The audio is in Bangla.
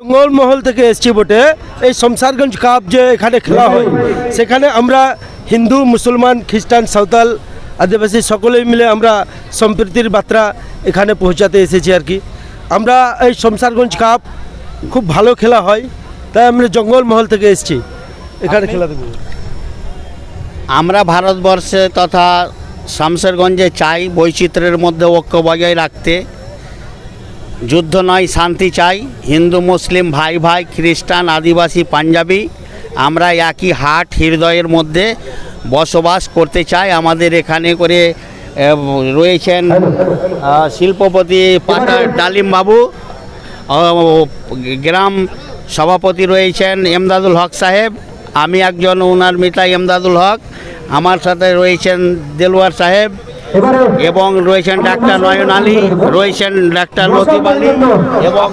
জঙ্গলমহল থেকে এসছি বটে। এই শমশারগঞ্জ কাপ যে এখানে খেলা হয় সেখানে আমরা হিন্দু মুসলমান খ্রিস্টান সাঁওতাল আদিবাসী সকলেই মিলে আমরা সম্প্রীতির বার্তা এখানে পৌঁছাতে এসেছি আর কি। আমরা এই শমশারগঞ্জ কাপ খুব ভালো খেলা হয় তাই আমরা জঙ্গলমহল থেকে এসছি। এখানে খেলা দেবো। আমরা ভারতবর্ষে তথা শামশেরগঞ্জে চাই বৈচিত্র্যের মধ্যে ঐক্য বজায় রাখতে। যুদ্ধ নয়, শান্তি চাই। হিন্দু, মুসলিম, ভাই ভাই, খ্রিস্টান, আদিবাসী, পাঞ্জাবি, আমরা একই হাট, হৃদয়ের মধ্যে বসবাস করতে চাই। আমাদের এখানে করে রয়েছেন শিল্পপতি পাটা ডালিম বাবু গ্রাম সভাপতি রয়েছেন এমদাদুল হক সাহেব। আমি একজন ওনার মিতা এমদাদুল হক। আমার সাথে রয়েছেন দেলওয়ার সাহেব। এবং রয়েছেন ডাক্তার নয়ন আলী রয়েছেন ডাক্তার লতিফ আলী এবং